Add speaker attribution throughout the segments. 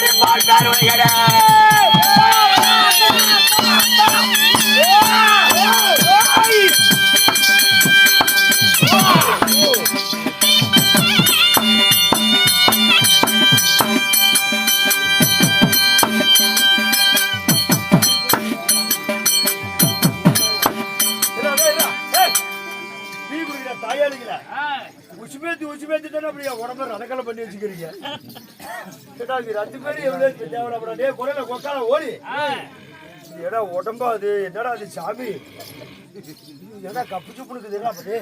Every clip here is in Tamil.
Speaker 1: மாறிப்பால் பெருமைகளே
Speaker 2: உசுமேத்தி உசுமேத்திட்டு அப்படியே உடம்பு ரடக்கலை பண்ணி வச்சுக்கிறீங்க. ரெண்டு பேரும் எவ்வளவு தேவைப்படா டே குறையில கொக்கால ஓடி. ஏடா உடம்பா அது என்னடா அது சாமி? ஏடா கப்பு சுப்புனுக்குது என்ன அப்படி?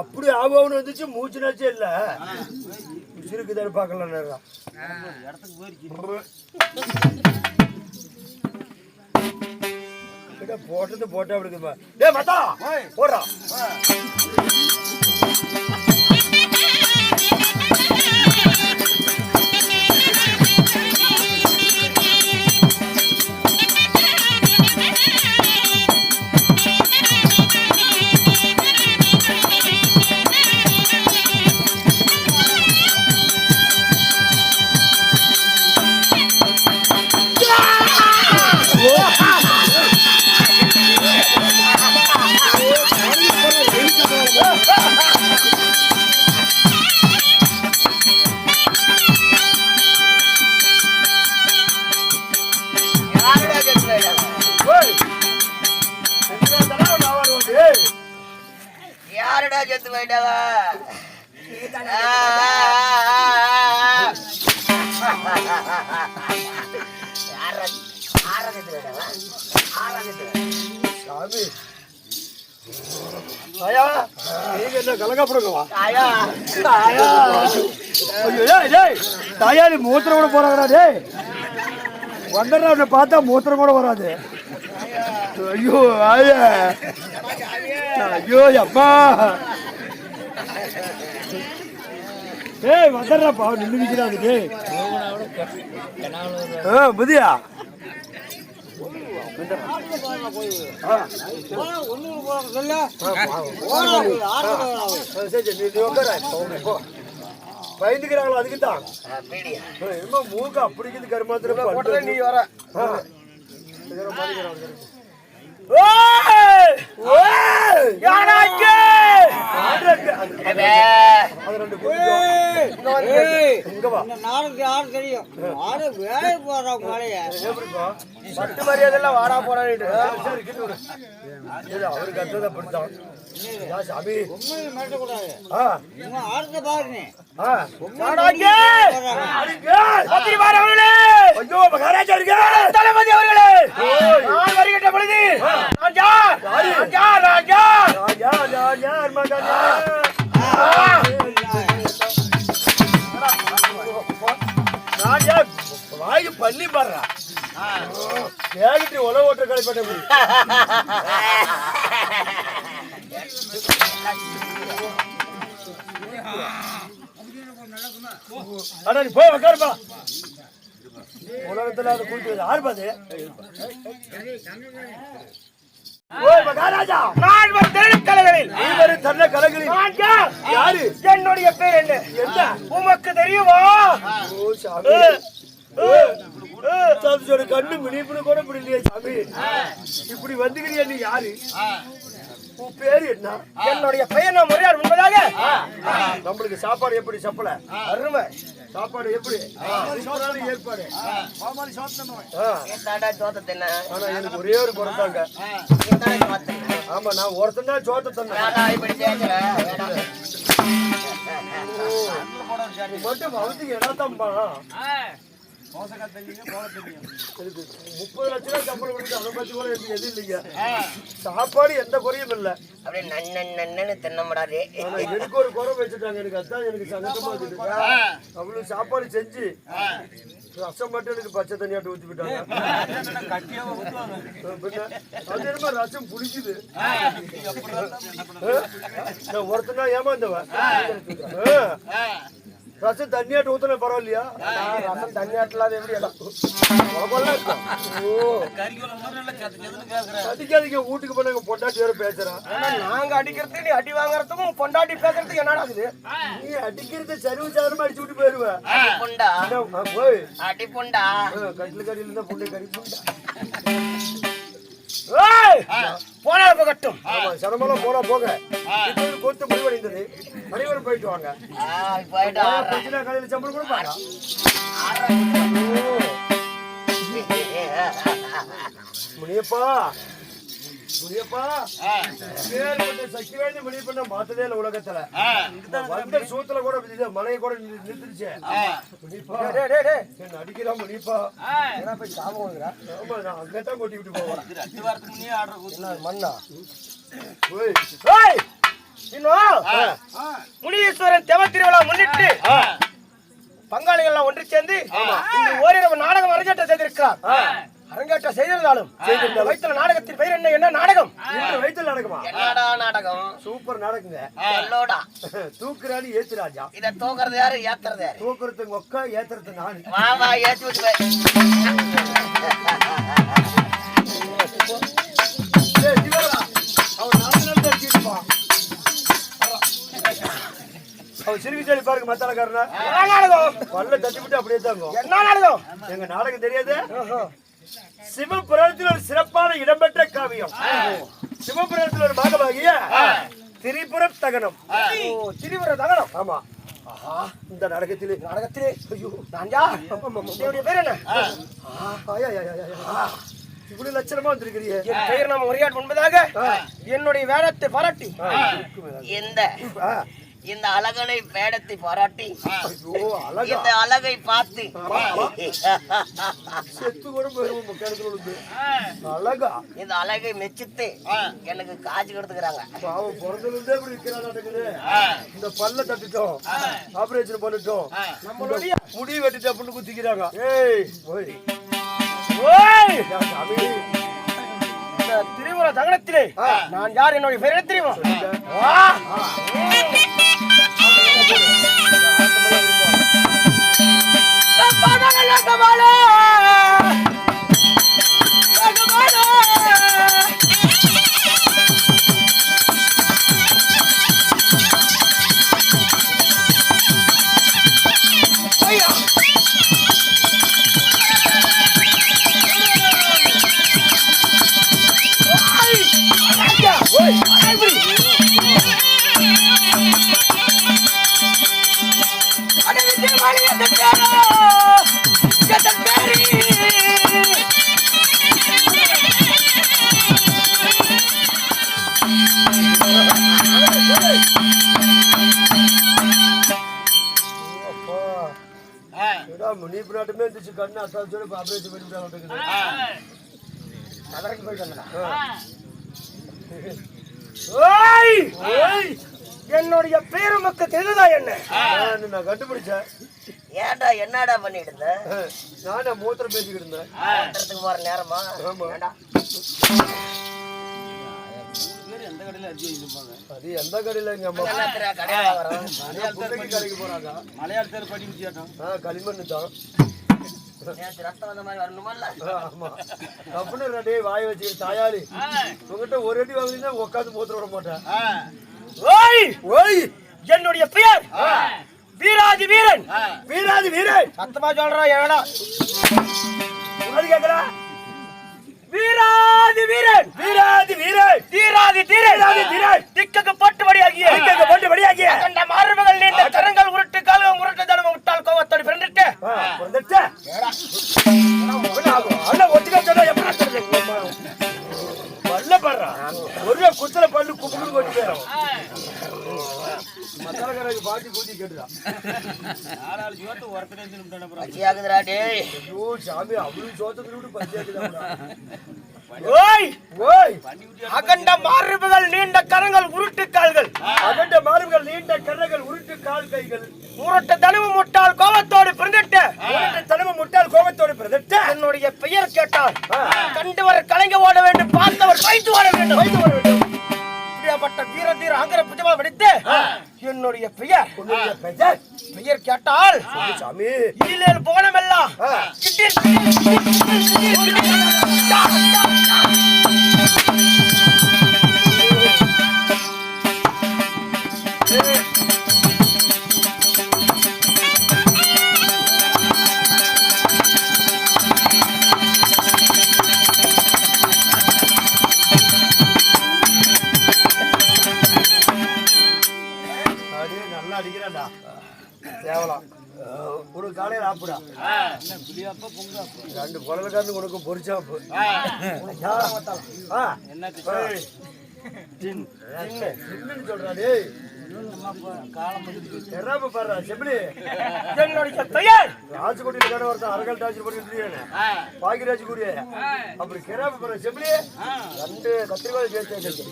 Speaker 2: அப்படி ஆபவனு வந்துச்சு? மூச்சு நாச்சே இல்ல. உசிருக்குதான்னு பார்க்கலாம் நேரம் கிட்ட போட்டது போட்டா அப்படி இருக்குமா டேய் மத்தா போடுறா. டேய் டேய் தாயாரி மூத்திரம் கூட போறாங்கடா டேய் வந்துடுறா அவனை பார்த்தா மூத்திரம் கூட வராது. ஐயோ ஆயா. ஐயோ அப்பா டேய் வந்துடுறாப்பா. நின்று நிற்கிறாது டேய் ஆ புதியா? பயந்துக்கிறாங்களா அதுக்கு தான் மூக்கு அப்படிக்குது கருமாத்திரம். நீ வர.
Speaker 3: யாரு தெரியும் ஆடு வேலைக்கு போறோம் மழைய
Speaker 2: பட்டு மரியாதைலாம் வாடா போடான்னு அவருக்கு அத்ததை அப்படித்தான் சாமி?
Speaker 3: மிரட்டக்கூடாது
Speaker 2: ஆ.
Speaker 3: இவன் ஆடுறத பாருங்க.
Speaker 2: மகாராஜா தளபதி அவர்களே. நான் வருகின்ற பொழுது வாயு பள்ளி பாடுறா. ஓட்ட கழிப்பட்ட அடா நீ போய் உட்காருப்பா உலகத்துல அதை கூட்டி
Speaker 1: யார்? என்னுடைய பேர் என்ன?
Speaker 2: என்ன?
Speaker 1: உமக்கு தெரியுமா?
Speaker 2: ஓ சாமி. சாமியோட கண்ணு மினிப்புனு கூட இப்படி இல்லையே சாமி. இப்படி வந்துக்கிறியா நீ யாரு? உன் பேரு என்ன?
Speaker 1: என்னுடைய பெயர் நான் முறையார் என்பதாக
Speaker 2: நம்மளுக்கு சாப்பாடு எப்படி சப்பல?
Speaker 1: அருமை.
Speaker 2: சாப்பாடு எப்படி? ஏற்பாடு. ஆனா எனக்கு ஒரே ஒரு குறைத்தாங்க ஆமா நான் ஒருத்தன் தான் சோத்த தந்தேன் மட்டும் அவத்துக்கு முப்பது லட்ச ரூபாய் சம்பளம் கொடுத்து அதை பத்தி கூட எனக்கு எதுவும் இல்லைங்க. சாப்பாடு எந்த குறையும் இல்லை.
Speaker 1: அப்படியே நன்னு நன்னு தின்ன முடியாது
Speaker 2: ஆனா எனக்கு ஒரு குறை வச்சுட்டாங்க. எனக்கு அதான் எனக்கு சங்கடமா இருக்குது. அவ்வளவு சாப்பாடு செஞ்சு ரசம் மட்டும் எனக்கு பச்சை தண்ணியாட்டு ஊத்தி விட்டாங்க. பின்ன, அது என்னமோ ரசம் புளிக்குது. நான் ஒருத்தனா ஏமாந்தவன். ரசம் தண்ணியாட்டு ஊத்துன பரவாயில்லையா?
Speaker 1: நான் ரசம் தண்ணி ஆட்டலாத எப்படி
Speaker 2: அடிக்காதீங்க வீட்டுக்கு போனாங்க பொண்டாட்டி வேற பேசுறான்
Speaker 1: நாங்க அடிக்கிறதுக்கு நீ அடி வாங்குறதுக்கும் பொண்டாட்டி பேசுறதுக்கு என்னடா இது?
Speaker 2: நீ அடிக்கிறது சரிவு சாதனமா அடிச்சு விட்டு போயிருவேன்
Speaker 1: அடி புண்டா.
Speaker 2: போய்.
Speaker 1: அடி புண்டா.
Speaker 2: கட்டில கடியில இருந்தா புண்டை கடி புண்டா.
Speaker 1: போனா போகட்டும்.
Speaker 2: ஆமா சிரமம்லாம் போனா இப்போ கொடுத்து முடிவடைந்தது. மணிவரம் போயிட்டு வாங்க. காலையில சம்பளம் கொடுப்பாங்க முனியப்பா பேர்பட்ட சக்தி வாய்ந்த முனியப்பா நான் பார்த்ததே இல்லை உலகத்துல. வந்த சூத்துல கூட மலையை கூட நிறு- நிறுத்துருச்சு முனியப்பா
Speaker 1: டேய் டேய் டேய்
Speaker 2: என்ன அடிக்கிறா
Speaker 1: என்ன போய் சாபம்
Speaker 2: ஆமா நான் அங்கதான் கொட்டி விட்டு போவேன்.
Speaker 1: மண்ணா? இன்னும் முனீஸ்வரன் தெவ திருவிழா முன்னிட்டு பங்காளிகள் எல்லாம் ஒன்று சேர்ந்து ஓரிரவு நாடகம் அரங்கேற்றம் செய்திருக்கிறார். அரங்கேற்றம் செய்திருந்தாலும் வைத்துள்ள நாடகத்தின் பெயர் என்ன என்ன நாடகம்?
Speaker 2: வயிற்றுல நடக்குமா
Speaker 1: என்னடா நாடகம்?
Speaker 2: சூப்பர் நடக்குங்க
Speaker 1: சொல்லோடா
Speaker 2: தூக்குறாடி ஏத்து ராஜா
Speaker 1: இத தூக்குறது யாரு? ஏத்துறது யாரு?
Speaker 2: தூக்குறது ஒக்கா ஏத்துறது நான்.
Speaker 1: வா வா ஏத்தி
Speaker 2: ஜீவரா, அவன் சிறுகி செடி பாருங்க மத்தாளக்காரனா.
Speaker 1: என்ன நாடகம்
Speaker 2: பல்ல தட்டி விட்டு அப்படியே தாங்க
Speaker 1: என்ன நாடகம்?
Speaker 2: எங்க நாடகம் தெரியாது? சிவபுராணத்தில் ஒரு சிறப்பான இடம்பெற்ற காவியம். சிவபுராணத்தில் ஒரு பாகமாகிய திரிபுரம் தகனம்.
Speaker 1: திரிபுர தகனம்.
Speaker 2: ஆமா. இந்த நாடகத்திலே
Speaker 1: நாடகத்திலே ஐயோ நான்ஜா என்னுடைய பேர் என்ன.
Speaker 2: இவ்வளவு லட்சணமா வந்திருக்கிறியே
Speaker 1: என் பெயர் நாம் உரையாடு முன்பதாக என்னுடைய வேடத்தை பாராட்டி இந்த அழகனை வேடத்தை பாராட்டி இந்த அழகை பார்த்து.
Speaker 2: செத்து கூட போயிருவோம் அழகா.
Speaker 1: இந்த அழகை மெச்சித்து எனக்கு காட்சி கொடுத்துக்கிறாங்க.
Speaker 2: பாவம் பிறந்ததுல இருந்தே இப்படி இருக்கிறானாட்டுக்குது இந்த பல்ல தட்டிட்டோம். ஆபரேஷன் பண்ணிட்டோம். நம்மளுடைய முடி வெட்டிட்டு அப்படின்னு குத்திக்கிறாங்க. ஏய். ஓய்
Speaker 1: ஓய்
Speaker 2: சாமி.
Speaker 1: திரிபுர தகனத்திலே. நான் யார் என்னுடைய பேர் தெரியுமா? வா.
Speaker 2: இருந்துச்சு கண்ணு அத்தால் சொல்லி ஆபரேஷன் பண்ணிவிட்டாங்க
Speaker 1: அதற்கு போயிட்டு வந்தடா ஓய்!
Speaker 2: ஓய்!
Speaker 1: என்னுடைய பேரு மக்கள் தெரியுதா என்ன
Speaker 2: நான் கண்டுபிடிச்சேன்?
Speaker 1: ஏன்டா என்னடா பண்ணிட்டு இருந்த?
Speaker 2: நானே மூத்திரம் பேசிக்கிட்டு இருந்தேன்.
Speaker 1: இடத்துக்கு போற நேரமா?
Speaker 2: ஆமா.
Speaker 1: ஏன்டா?
Speaker 2: அது எந்த கடையில எங்க அம்மா?
Speaker 1: கடையில
Speaker 2: கடைக்கு போறாங்க.
Speaker 3: மலையாளத்தில்
Speaker 2: களிமண் தான்
Speaker 1: நேத்து ரத்தம் வந்த மாதிரி வரணுமல்ல
Speaker 2: ஆமா. அப்படின்னு ரெண்டே வாய் வச்சு தாயாளி. உங்ககிட்ட ஒரு அடி வாங்கினா உட்காந்து மூத்திரம் விட மாட்டேன்.
Speaker 1: ஓய்!
Speaker 2: ஓய்!
Speaker 1: என்னுடைய பெயர் வீராதி வீரன்.
Speaker 2: வீராதி வீரன்.
Speaker 1: சத்தமா
Speaker 2: அது கேக்குறா
Speaker 1: வீராதி வீரன்.
Speaker 2: வீராதி வீரன்.
Speaker 1: தீராதி தீரன்
Speaker 2: வீராதி தீரன்.
Speaker 1: திக்கக்கு பட்டுபடியாகிய
Speaker 2: இங்க போட்டு வழியாகிய
Speaker 1: கண்ட மார்புகள் நீண்ட கரங்கள் உருட்டு
Speaker 2: ஒரு குத்துல பல்லு குப்புக்கு கொட்டி போயிடும். மசாலக்காரங்க பாட்டி கூட்டி கேட்டுதான் ஐயோ சாமி அவ்வளவு விட்டு பஞ்சாயத்து
Speaker 1: ஓய்
Speaker 2: ஓய்.
Speaker 1: அகண்ட மார்புகள் நீண்ட கரங்கள் உருட்டு கால்கள்.
Speaker 2: அகண்ட மாறுகள் நீண்ட கரங்கள் உருட்டு கால் கைகள்.
Speaker 1: முரட்டு தடவு முட்டால் கோவத்தோடு பிறந்துட்டு
Speaker 2: தனம முட்டால் கோபத்தோடு பிரதட்ட
Speaker 1: என்னுடைய பெயர் கேட்டால் கண்டவர் கலைங்க ஓட வேண்டும் பார்த்தவர் வைத்து ஓட வேண்டும்
Speaker 2: வைத்து வர வேண்டும்
Speaker 1: இப்படியாப்பட்ட வீர தீர ஆங்கிற புஜமா படித்து என்னுடைய பெயர்
Speaker 2: பெயர்
Speaker 1: பெயர் கேட்டால்
Speaker 2: சாமி
Speaker 1: ஈழேல் போனமெல்லாம்
Speaker 2: தேவலாம் ஒரு காலையில் ஆப்புடா ரெண்டு குழந்தைக்காரனு உனக்கு பொரிச்சாப்பு. ஆ.
Speaker 3: என்ன
Speaker 2: ஏய், சின்ன சின்னன்னு சொல்றா டேய்.
Speaker 3: காலம் முடிஞ்சு
Speaker 2: எறாம பாடுறா செம்பிளி
Speaker 1: என்னுடைய பெயர்
Speaker 2: ராஜகோட்டையில் கடை ஒருத்தன் அரகல் டாச்சு பண்ணிட்டு பாக்கியராஜ் கூடிய அப்படி கிராம பாடுற செம்பிளி ரெண்டு கத்திரிக்காய் சேர்த்து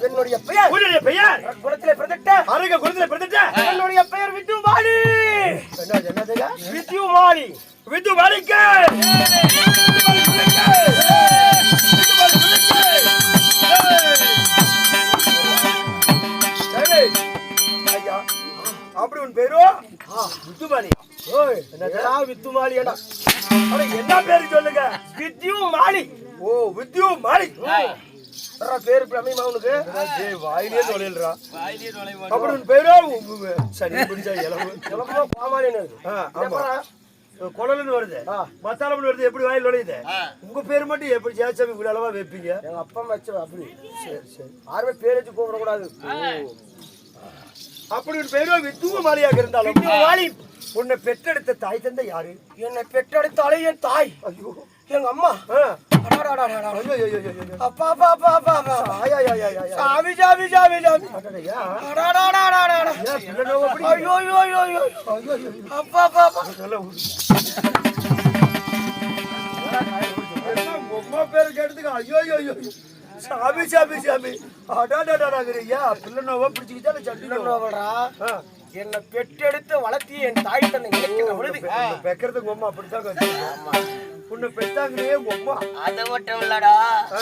Speaker 1: என்னுடைய பெயர்.
Speaker 2: உன்னுடைய பெயர்.
Speaker 1: குளத்திலே பிரதிட்ட.
Speaker 2: அருக குருத்துல பிறந்துட்ட
Speaker 1: என்னுடைய பெயர் வித்துமாலி
Speaker 2: என்ன? என்னதுங்க
Speaker 1: வித்யுமாலி
Speaker 2: வித்து வலிக்க அப்படி உன் பேரு? முத்துமாலி ஓய்
Speaker 1: என்னடா வித்துமாலி ஏடா
Speaker 2: அட என்ன பேரு சொல்லுங்க?
Speaker 1: வித்யுமாலி
Speaker 2: ஓ வித்யூ மாலி
Speaker 1: வர்ற பேரு பிரமிமா உனக்கு?
Speaker 2: ஏய் வாயிலே
Speaker 3: நுழைவான்
Speaker 2: அப்படி உன் பேரு? சரி பிடிச்சா இளவு.
Speaker 1: எவ்வளவோ பாமாலின்னு.
Speaker 2: குழலுன்னு வருது. மத்தாளம்னு வருது எப்படி வாயில் நுழையுது? உங்க பேர் மட்டும் எப்படி ஜெயசாமி இவ்வளவு அளவா வைப்பீங்க?
Speaker 1: எங்க அப்பா வச்ச அப்படி.
Speaker 2: சரி சரி.
Speaker 1: யாருமே பேர் வச்சு கூப்பிடக்கூடாது.
Speaker 2: அப்படி ஒரு பேரும் வித்துவ மாலியாக இருந்தாலும்
Speaker 1: வித்யுமாலி
Speaker 2: உன்னை பெற்றெடுத்த தாய் தந்தை யாரு?
Speaker 1: என்னை பெற்றெடுத்தாலே என் தாய்.
Speaker 2: ஐயோ.
Speaker 1: எங்க அம்மா
Speaker 2: ஆ.
Speaker 1: அடாடாடாடாடா.
Speaker 2: ஐயோ,
Speaker 1: அப்பா
Speaker 2: ஆயா,
Speaker 1: சாமி சாமி சாமி சாமி ஐயோ ஐயோ ஐயோ அப்பா அப்பா அப்பா
Speaker 2: நல்லா கேட்டதுக்கு ஐயோ, ஐயோ, ஐயோ. சாமி சாமி சாமி அடாடாடாடாங்கிறியா பிள்ளை நோவா பிடிச்சிக்கிட்டா சட்டி ஆ.
Speaker 1: என்னை பெற்றெடுத்து வளர்த்திய என் தாய் தன்னை
Speaker 2: பெக்கிறதுக்கு பொழுது அப்படித்தான் உன்னை பெத்தாங்களே உங்க அம்மா.
Speaker 1: அது மட்டும் இல்லடா.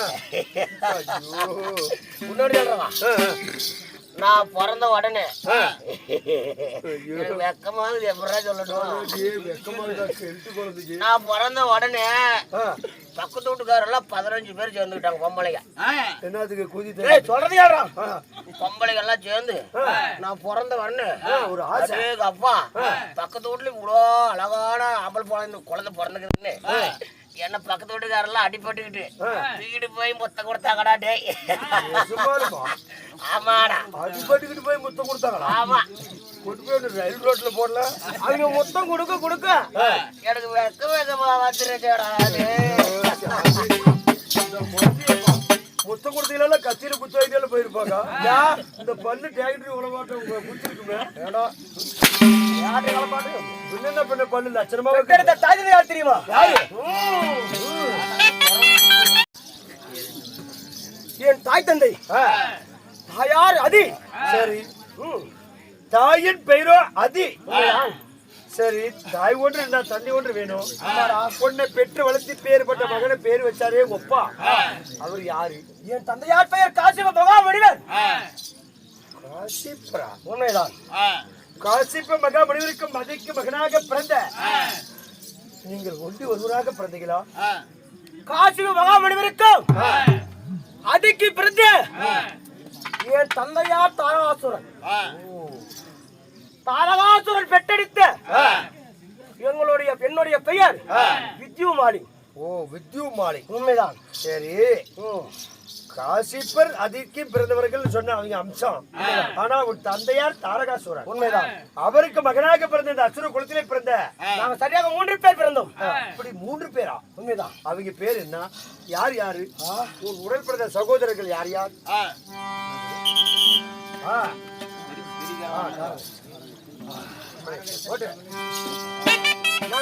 Speaker 1: சொல்றவா
Speaker 2: ஆ,
Speaker 1: நான் பிறந்த உடனே.
Speaker 2: ஆ. ஐயோ.
Speaker 1: எனக்கு வெக்கமா இருக்குது எப்படா சொல்லணும்
Speaker 2: போறதுக்கு.
Speaker 1: நான் பிறந்த உடனே பக்கத்து வீட்டுக்காரெல்லாம் பதினஞ்சு பேர் சேர்ந்துக்கிட்டாங்க பொம்பளைங்க.
Speaker 2: என்னத்துக்கு குதி
Speaker 1: ஏய் சொல்றது யாரா
Speaker 2: ஆ,
Speaker 1: பொம்பளைங்க எல்லாம் சேர்ந்து நான் பிறந்த
Speaker 2: ஆ, ஒரு ஆசை.
Speaker 1: அதே அப்பா. பக்கத்து வீட்டுல இவ்வளோ அழகான ஆம்பல் குழந்தை குழந்தை பிறந்துக்குதுன்னு. என்ன பக்கத்து வீட்டுக்காரெல்லாம் அடிபட்டுக்கிட்டு வீடு போய் முத்த கொடுத்தாங்கடா டேய். ஆமாடா.
Speaker 2: அடிபட்டுக்கிட்டு போய் முத்தம் கொடுத்தாங்களா?
Speaker 1: ஆமா.
Speaker 2: ரயில் ரோட்ல போடல.
Speaker 1: அவங்க முத்தம் கொடுக்க கொடுக்க. எனக்கு வெக்க வெக்கமா வந்துருச்சேடா
Speaker 2: போயிருப்பாங்க. இந்த பல்லு டேக்டரி உலமாட்டம் உங்க
Speaker 1: யாரு கலப்பாட்டு
Speaker 2: என்னென்ன பண்ண பல்லு? லட்சணமா
Speaker 1: தந்தை யார் தெரியுமா? என் தாய் தந்தை. தாயார் அதி.
Speaker 2: சரி. தாயின் பெயரோ அதி. சரி தாய் ஒன்று இருந்தா தந்தை ஒன்று வேணும். பொண்ணை பெற்று வளர்த்து பேர் பட்ட மகனை பேர் வச்சாரே அப்பா அவர் யாரு?
Speaker 1: என் தந்தையார் பெயர் காசிப மகாமணிவர்
Speaker 2: காசிப்ரா
Speaker 1: உண்மைதான்.
Speaker 2: காசிப்ப மகாமணிவருக்கு மதிக்கு மகனாக பிறந்த நீங்கள் ஒன்று ஒருவராக பிறந்தீங்களா
Speaker 1: காசிப மகாமணிவருக்கும் அதுக்கு பிறந்த என் தந்தையார் தாரகாசுரன் தாரகாசுரன் பெற்றெடுத்த எங்களுடைய என்னுடைய பெயர் வித்யுமாலி.
Speaker 2: ஓ வித்யூ மாலை
Speaker 1: உண்மைதான்.
Speaker 2: சரி. காசிப்பர் அதிக்கு பிறந்தவர்கள் சொன்ன அவங்க அம்சம். ஆனா உன் தந்தையார் தாரகாசுரன்
Speaker 1: உண்மைதான்.
Speaker 2: அவருக்கு மகனாக பிறந்த இந்த அசுர குலத்திலே பிறந்த.
Speaker 1: நாங்க சரியாக மூன்று பேர் பிறந்தோம்.
Speaker 2: இப்படி மூன்று பேரா?
Speaker 1: உண்மைதான்.
Speaker 2: அவங்க பேர் என்ன? யார் யாரு? உன் உடல் பிறந்த சகோதரர்கள் யார் யார்? ஆ. ஓட்டு.
Speaker 1: நாங்க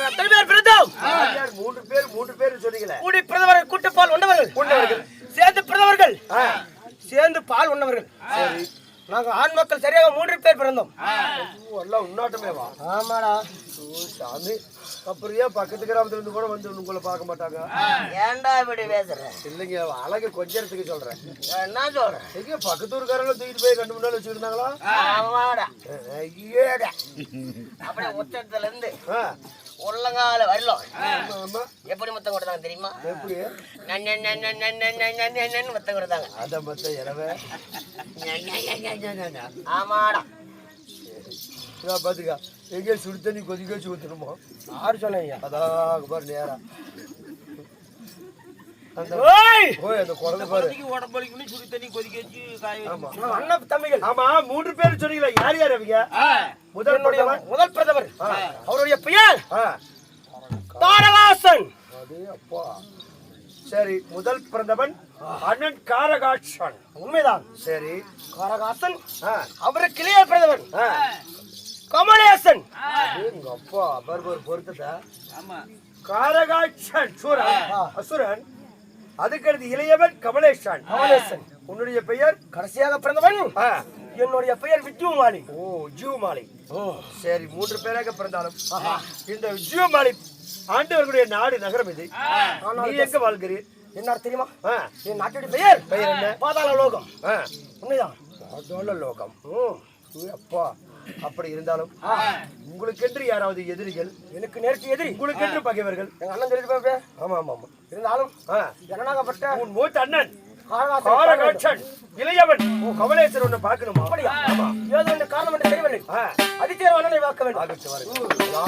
Speaker 1: எத்தனை பேர் பிறந்தோம்?
Speaker 2: மூன்று பேர் மூன்று பேர் சொன்னீங்களே.
Speaker 1: கூடி பிரதமர்கள் கூட்டுப்பால் உண்டவர்கள்.
Speaker 2: உண்டவர்கள்.
Speaker 1: சேர்ந்து பிரதமர்கள். சேர்ந்து பால் உண்ணவர்கள்
Speaker 2: சரி
Speaker 1: நாங்க ஆண் மக்கள் சரியாக மூன்று பேர் பிறந்தோம்.
Speaker 2: எல்லாம் உன்னாட்டமே வா
Speaker 1: ஆமாடா.
Speaker 2: ஓ சாமி. அப்புறம் ஏன் பக்கத்து கிராமத்துல இருந்து கூட வந்து உங்களை பார்க்க மாட்டாங்க.
Speaker 4: ஏன்டா இப்படி பேசுற?
Speaker 2: இல்லைங்க அழகு கொஞ்சத்துக்கு சொல்றேன்.
Speaker 4: என்ன சொல்ற
Speaker 2: எங்க பக்கத்து ஊருக்காரெல்லாம் தூக்கிட்டு போய் கண்டு முன்னாடி வச்சுருந்தாங்களா
Speaker 4: ஆமாடா.
Speaker 2: ஐயேடா.
Speaker 4: அப்படியே உச்சத்துல இருந்து. முள்ளங்கால வரலாம் எப்படி முத்தம் கொடுத்தாங்க தெரியுமா முத்தம் கொடுத்தாங்க
Speaker 2: அதை மொத்தம் இரவே
Speaker 4: ஆமாடா
Speaker 2: பாத்துக்கா எங்கேயும் சுடு தண்ணி கொதிக்க வச்சு ஊத்தணுமோ
Speaker 1: யார்
Speaker 2: சொல்லாங்க அதாக பாரு நேரம் மூன்று பேர் சொன்னீங்களா? யார் யார் அவங்க? முதல்?
Speaker 1: முதல் பிரதமர். அவருடைய பெயர்
Speaker 2: ஆ,
Speaker 1: தாரகாசன்.
Speaker 2: சரி முதல் பிறந்தவன் அண்ணன் காரகாட்சன்
Speaker 1: உண்மைதான்.
Speaker 2: சரி.
Speaker 1: காரகாசன்
Speaker 2: ஆ,
Speaker 1: அவருக்கு இளைய
Speaker 2: ஆ.
Speaker 1: கமலேசன்.
Speaker 2: அப்பா பாரு ஒரு பொருத்தத்தை.
Speaker 3: ஆமா.
Speaker 2: காரகாட்சன் சூரன். அசுரன் அதுக்கடுத்து இளையவன் கமலேஷன்.
Speaker 1: கமலேசன்
Speaker 2: உன்னுடைய பெயர்?
Speaker 1: கடைசியாக பிறந்தவன்? என்னுடைய பெயர் விஜுமாலி
Speaker 2: ஓ ஜீவமாலை சரி மூன்று பேராக பிறந்தாலும். இந்த ஜீவமாலை ஆண்டவர்களுடைய நாடு நகரம் இது. நீ எங்க வாழ்கிறீர்
Speaker 1: என்ன தெரியுமா? என் நாட்டுடைய பெயர்.
Speaker 2: பெயர் என்ன?
Speaker 1: பாதாள லோகம். உண்மைதான்.
Speaker 2: அதோல லோகம். அப்பா அப்படி இருந்தாலும் உங்களுக்கென்று யாராவது எதிரிகள்
Speaker 1: எனக்கு நேருக்கு எதிரி
Speaker 2: உங்களுக்கென்று பகைவர்கள்
Speaker 1: எங்க அண்ணன் தெரிஞ்சு
Speaker 2: ஆமா ஆமா ஆமா
Speaker 1: இருந்தாலும் ஜனநாகப்பட்ட
Speaker 2: உன் மூத்த அண்ணன் இளையவன் உன் கமலேஸ்வர் ஒன்று பார்க்கணும்
Speaker 1: அப்படியா ஆமா ஏதோ ஒன்று காரணம் என்று தெரியவில்லை அதித்தேர்வு அண்ணனை வாக்க வேண்டும்
Speaker 2: அண்ணா